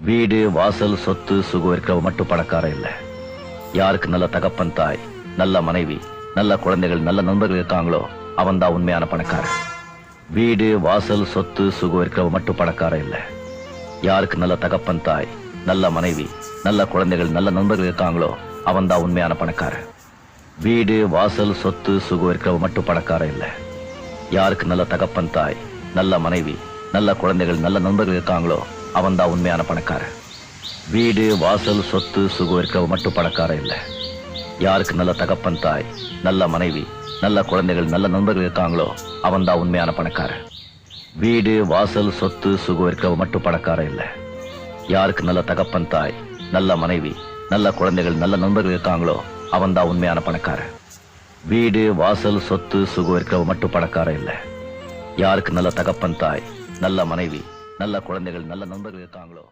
வீடு வாசல் சொத்து சுகம் இருக்கிறவ மட்டும் பணக்காரன் இல்ல. யாருக்கு நல்ல தகப்பன் தாய் நல்ல மனைவி நல்ல குழந்தைகள் நல்ல நண்பர்கள் இருக்காங்களோ அவன் தான் உண்மையான பணக்காரன். வீடு வாசல் சொத்து சுகம் இருக்கிறவ மட்டும் பணக்காரன் இல்ல. யாருக்கு நல்ல தகப்பன் தாய் நல்ல மனைவி நல்ல குழந்தைகள் நல்ல நண்பர்கள் இருக்காங்களோ அவன் தான் உண்மையான பணக்காரன். வீடு வாசல் சொத்து சுகம் இருக்கிறவ மட்டும் பணக்காரன் இல்ல. யாருக்கு நல்ல தகப்பன் தாய் நல்ல மனைவி நல்ல குழந்தைகள் நல்ல நண்பர்கள் இருக்காங்களோ அவன் தான் உண்மையான பணக்காரன். வீடு வாசல் சொத்து சுகம் இருக்கிறவ மட்டும் பணக்காரன் இல்லை. யாருக்கு நல்ல தகப்பன் தாய் நல்ல மனைவி நல்ல குழந்தைகள் நல்ல நண்பர்கள் இருக்காங்களோ அவன் தான் உண்மையான பணக்காரன். வீடு வாசல் சொத்து சுகம் இருக்கிறவ மட்டும் பணக்காரன் இல்லை. யாருக்கு நல்ல தகப்பன் தாய் நல்ல மனைவி நல்ல குழந்தைகள் நல்ல நண்பர்கள் இருக்காங்களோ அவன் தான் உண்மையான பணக்காரன். வீடு வாசல் சொத்து சுகம் இருக்கிறவ மட்டும் பணக்காரன் இல்லை. யாருக்கு நல்ல தகப்பன் தாய் நல்ல மனைவி நல்ல குழந்தைகள் நல்ல நண்பர்கள் இருக்காங்களோ?